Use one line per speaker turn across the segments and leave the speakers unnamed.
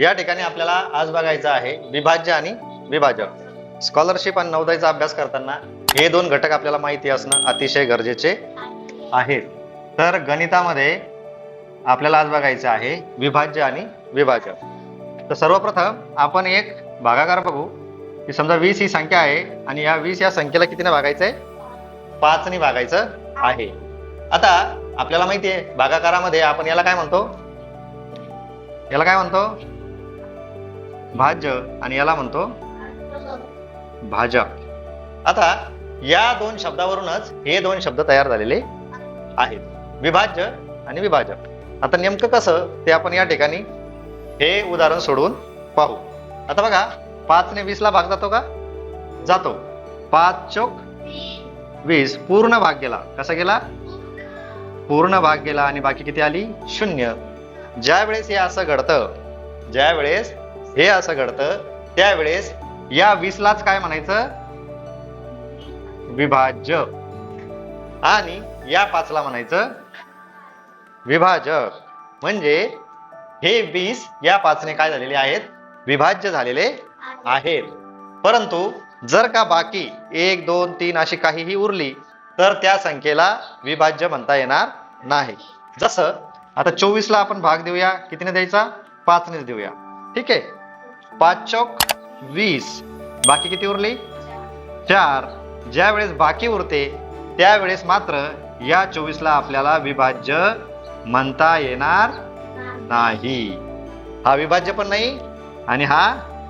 या ठिकाणी आपल्याला आज बघायचं आहे विभाज्य आणि विभाजक. स्कॉलरशिप आणि नवोदयचा अभ्यास करताना हे दोन घटक आपल्याला माहिती असणं अतिशय गरजेचे आहेत. तर गणितामध्ये आपल्याला आज बघायचं आहे विभाज्य आणि विभाजक. तर सर्वप्रथम आपण एक भागाकार बघू. की समजा वीस ही संख्या आहे आणि या वीस या संख्येला कितीने भागायचं आहे पाचने भागायचं आहे. आता आपल्याला माहिती आहे भागाकारामध्ये आपण याला काय म्हणतो? याला काय म्हणतो? भाज्य आणि याला म्हणतो भाजक आता या दोन शब्दावरूनच हे दोन शब्द तयार झालेले आहेत. विभाज्य आणि विभाजक. आता नेमकं कसं ते आपण या ठिकाणी हे उदाहरण सोडवून पाहू. आता बघा पाचने वीसला भाग जातो का? जातो. पाच चोक वीस. पूर्ण भाग गेला. कसा गेला? पूर्ण भाग गेला आणि बाकी किती आली? शून्य. ज्या वेळेस हे असं घडतं ज्या वेळेस हे असं घडतं. त्यावेळेस या वीसलाच काय म्हणायचं? विभाज्य. आणि या पाचला म्हणायचं विभाजक म्हणजे हे वीस या पाचने काय झालेले आहेत? विभाज्य झालेले आहेत. परंतु जर का बाकी एक दोन तीन अशी काहीही उरली तर त्या संख्येला विभाज्य म्हणता येणार नाही. जसं आता चोवीसला आपण भाग देऊया. कितीने द्यायचा? पाचनेच देऊया. ठीक आहे? पाच चौक वीस. बाकी किती उरली? चार. ज्या वेळेस बाकी उरते त्यावेळेस मात्र या चोवीसला आपल्याला विभाज्य म्हणता येणार नाही. हा विभाज्य पण नाही आणि हा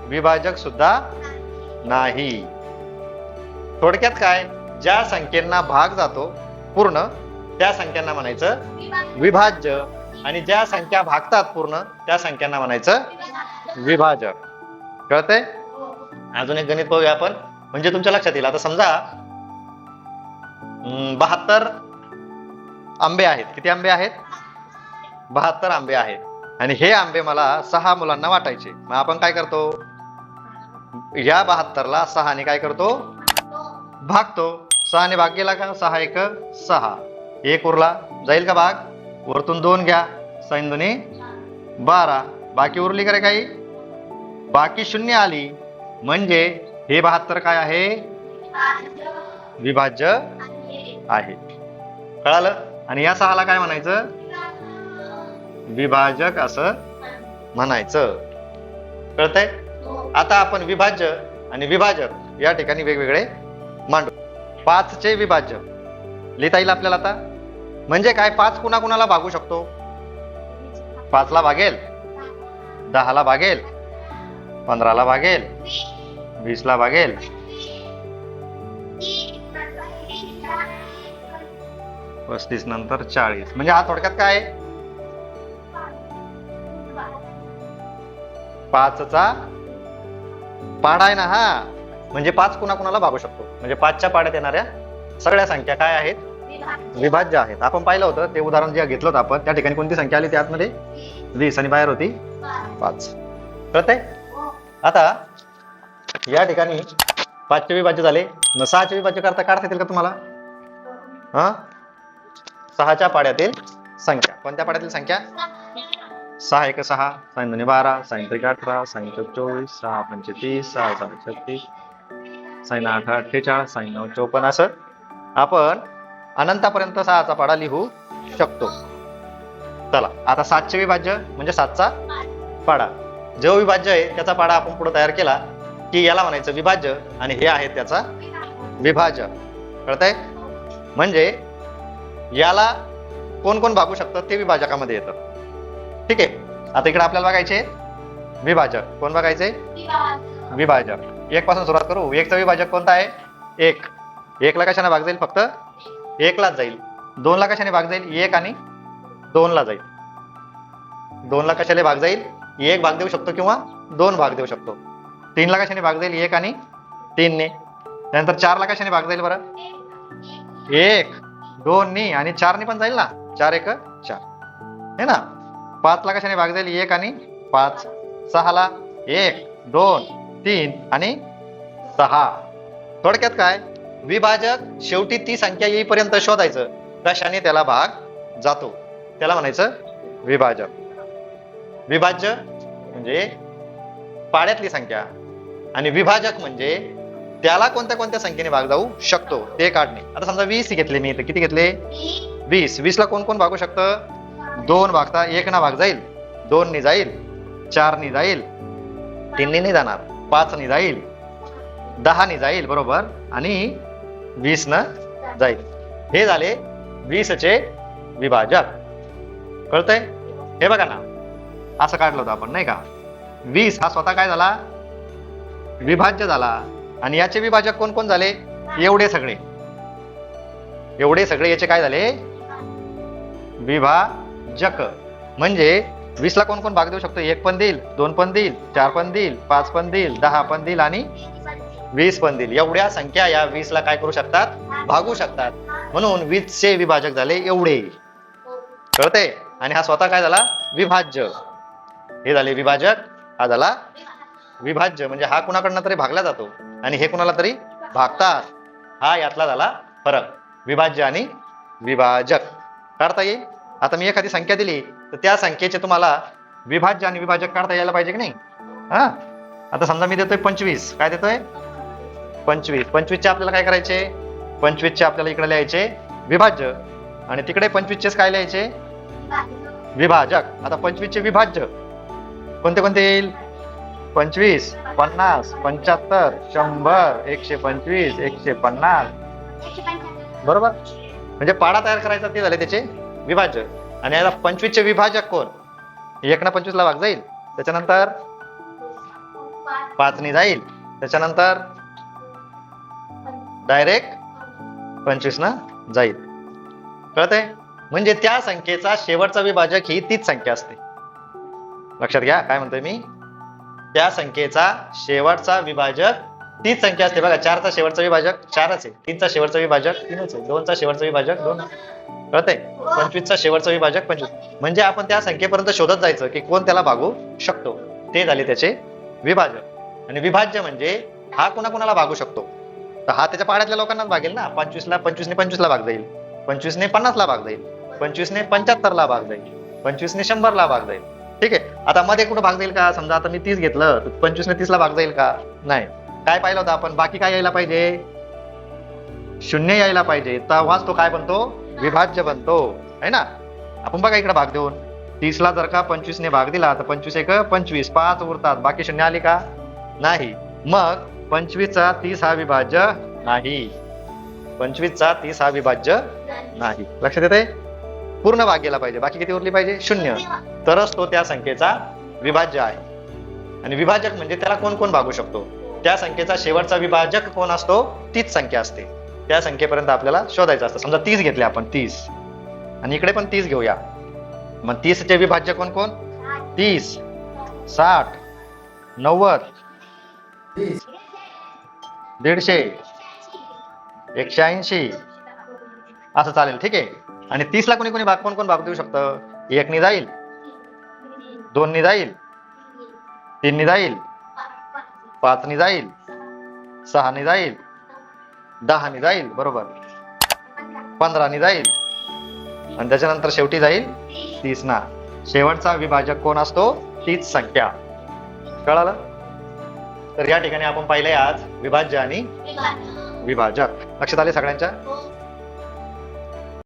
विभाजक सुद्धा नाही. थोडक्यात काय? ज्या संख्येना भाग जातो पूर्ण त्या संख्यांना म्हणायचं विभाज्य. आणि ज्या संख्या भागतात पूर्ण त्या संख्यांना म्हणायचं विभाजक. कळतंय? अजून एक गणित बघूया आपण. म्हणजे तुमच्या लक्षात येईल. आता समजा बहात्तर आंबे आहेत. किती आंबे आहेत? बहात्तर आंबे आहेत. आणि हे आंबे मला सहा मुलांना वाटायचे. मग आपण काय करतो? या बहात्तरला सहाने काय करतो? भागतो. सहाने भाग गेला का? सहा एक सहा. एक उरला. जाईल का भाग? वरतून दोन घ्या. सैन दोन्ही बारा. बाकी उरली का रे काही? बाकी शून्य आली. म्हणजे हे बहात्तर काय आहे? विभाज्य आहे. कळालं? आणि या सहाला काय म्हणायचं? विभाजक असं म्हणायचं. कळतंय? आता आपण विभाज्य आणि विभाजक या ठिकाणी वेगवेगळे मांडू. पाचचे विभाज्य. लिहिता येईल आपल्याला आता? म्हणजे काय? पाच कुणाकुणाला भागू शकतो? पाचला भागेल. दहाला भागेल. पंधराला भागेल वीसला भागेल. पस्तीस नंतर चाळीस. म्हणजे हा थोडक्यात काय आहे? पाचचा पाडा आहे ना हा? म्हणजे पाच कुणा कुणाला भागू शकतो? म्हणजे पाचच्या पाड्यात येणाऱ्या सगळ्या संख्या काय आहेत? विभाज्य आहेत. आपण पाहिलं होतं ते उदाहरण जे घेतलं होतं आपण त्या ठिकाणी कोणती संख्या आली? त्यातमध्ये वीस आणि बाहेर होती पाच. कळतंय आता या ठिकाणी पाचचे विभाज्य झाले. न सहाचे विभाज्य करता काढता येतील का तुम्हाला? हा? सहाच्या पाड्यातील संख्या. कोणत्या पाड्यातील संख्या? सहा एक सहा साईन दोन्ही बारा साईन त्रिक अठरा साईन चोवीस सहा पंचेतीस सहा सहा छत्तीस साईन आठ अठ्ठेचाळीस साईन नऊ चौपन्न असं आपण अनंतापर्यंत सहाचा पाडा लिहू शकतो. चला आता सातचे विभाज्य म्हणजे सातचा पाडा. जो विभाज्य आहे त्याचा पाडा आपण पुढे तयार केला की याला म्हणायचं विभाज्य आणि हे आहे त्याचा विभाज्य. कळतंय? म्हणजे याला कोण कोण भागू शकतं ते विभाजकामध्ये येतं. ठीक आहे? आता इकडे आपल्याला बघायचे विभाजक. कोण बघायचे? विभाजक. एक पासून सुरुवात करू. एकचा विभाजक कोणता आहे? एक. एकला कशाने भाग जाईल? फक्त एकलाच जाईल. दोनला कशाने भाग जाईल? एक आणि दोनला जाईल. दोनला कशाने भाग जाईल एक भाग देऊ शकतो किंवा दोन भाग देऊ शकतो. तीनला कशाने भाग जाईल एक आणि तीनने. त्यानंतर चारला कशाने भाग जाईल बरं. एक दोनने आणि चारने पण जाईल ना? चार एक चार. है ना? पाचला कशाने भाग जाईल एक आणि पाच. सहाला एक दोन तीन आणि सहा. थोडक्यात काय? विभाजक शेवटी ती संख्या येईपर्यंत शोधायचं. कशाने त्याला भाग जातो? त्याला म्हणायचं विभाजक. विभाज्य म्हणजे पाड्यातली संख्या आणि विभाजक म्हणजे त्याला कोणत्या कोणत्या संख्येने भाग जाऊ शकतो ते काढणे. आता समजा वीस घेतले मी तर किती घेतले? वीस. वीस ला कोण कोण भागू शकतं? दोन भागता एक ना भाग जाईल. दोन नि जाईल. चार नि जाईल. तीन नाही जाणार. पाच नि जाईल. दहा नि जाईल बरोबर? आणि वीस न जाईल. हे झाले वीसचे विभाजक. कळतंय? हे बघा ना. असं काढलं होतं आपण नाही का? वीस हा स्वतः काय झाला? विभाज्य झाला. आणि याचे विभाजक कोण कोण झाले? एवढे सगळे. एवढे सगळे याचे काय झाले? विभाजक. म्हणजे वीसला कोण कोण भाग देऊ शकतो? एक पण देईल दोन पण देईल चार पण देईल पाच पण देईल दहा पण देईल आणि वीस पण देईल. एवढ्या संख्या या वीसला काय करू शकतात? भागू शकतात. म्हणून वीसचे विभाजक झाले एवढे. कळते आणि हा स्वतः काय झाला? विभाज्य. हे झाले विभाजक हा झाला विभाज्य. म्हणजे हा कुणाकडनं तरी भागला जातो आणि हे कुणाला तरी भागतात. हा यातला झाला फरक. विभाज्य आणि विभाजक. काढता येईल? आता मी एखादी संख्या दिली तर त्या संख्येचे तुम्हाला विभाज्य आणि विभाजक काढता यायला पाहिजे की नाही? हा? आता समजा मी देतोय पंचवीस. काय देतोय? पंचवीस. पंचवीसचे आपल्याला काय करायचे? पंचवीसचे आपल्याला इकडे लिहायचे विभाज्य. आणि तिकडे पंचवीसचेच काय लिहायचे? विभाजक. आता पंचवीसचे विभाज्य. कोणते कोणते येईल? पंचवीस पन्नास पंच्याहत्तर शंभर एकशे पंचवीस एकशे पन्नास. बरोबर? म्हणजे पाडा तयार करायचा ते झाले त्याचे विभाज्य आणि याला पंचवीसचे विभाजक कोण? एक ना पंचवीसला भाग जाईल. त्याच्यानंतर पाचनी जाईल. त्याच्यानंतर डायरेक्ट पंचवीस ना जाईल. कळतंय? म्हणजे त्या संख्येचा शेवटचा विभाजक ही तीच संख्या असते. लक्षात घ्या काय म्हणतोय मी? त्या संख्येचा शेवटचा विभाजक तीच संख्या असते बघा चारचा शेवटचा विभाजक चारच आहे. तीनचा शेवटचा विभाजक तीनच आहे. दोनचा शेवटचा विभाजक दोन. कळतंय? पंचवीसचा शेवटचा विभाजक पंचवीस. म्हणजे आपण त्या संख्येपर्यंत शोधत जायचं की कोण त्याला भागू शकतो. ते झाले त्याचे विभाजक. आणि विभाज्य म्हणजे हा कोणाकोणाला भागू शकतो? तर हा त्याच्या पाड्यातल्या लोकांनाच भागेल ना? पंचवीसला पंचवीसने पंचवीसला भाग जाईल पंचवीसने पन्नासला भाग जाईल पंचवीसने पंच्याहत्तरला भाग जाईल पंचवीसने शंभरला भाग जाईल ठीक आहे. आता मध्ये कुठं भाग जाईल का? समजा आता मी तीस घेतलं तर पंचवीसने तीसला भाग जाईल का? नाही. काय पाहिलं होतं आपण? बाकी काय यायला पाहिजे? शून्य यायला पाहिजे. तेव्हाच तो काय बनतो? विभाज्य बनतो. है ना? आपण बघा इकडे भाग देऊन. तीसला जर का पंचवीसने भाग दिला तर पंचवीस एक पंचवीस. पाच उरतात. बाकी शून्य आली का? नाही. मग पंचवीसचा तीस हा विभाज्य नाही. पंचवीसचा तीस हा विभाज्य नाही. लक्षात येते पूर्ण भाग गेला पाहिजे. बाकी किती उरली पाहिजे? शून्य. तरच तो त्या संख्येचा विभाज्य आहे. आणि विभाजक म्हणजे त्याला कोण कोण भागू शकतो? त्या संख्येचा शेवटचा विभाजक कोण असतो? तीच संख्या असते. त्या संख्येपर्यंत आपल्याला शोधायचं असतं. समजा तीस घेतले आपण तीस. आणि इकडे पण तीस घेऊया. मग तीसचे विभाज्य कोण कोण? तीस. साठ. नव्वद. दीडशे. एकशे ऐंशी. असं चालेल. ठीक आहे? आणि तीसला कोणी कोणी भाग कोण कोण भाग देऊ शकतं? एकनी जाईल दोननी जाईल तीननी जाईल पाचनी जाईल सहानी जाईल दहानी जाईल बरोबर. पंधरानी जाईल. आणि त्याच्यानंतर शेवटी जाईल तीस ना शेवटचा विभाजक कोण असतो? तीच संख्या. कळालं? तर या ठिकाणी आपण पाहिलंय आज विभाज्य आणि विभाजक. लक्षात आले सगळ्यांच्या?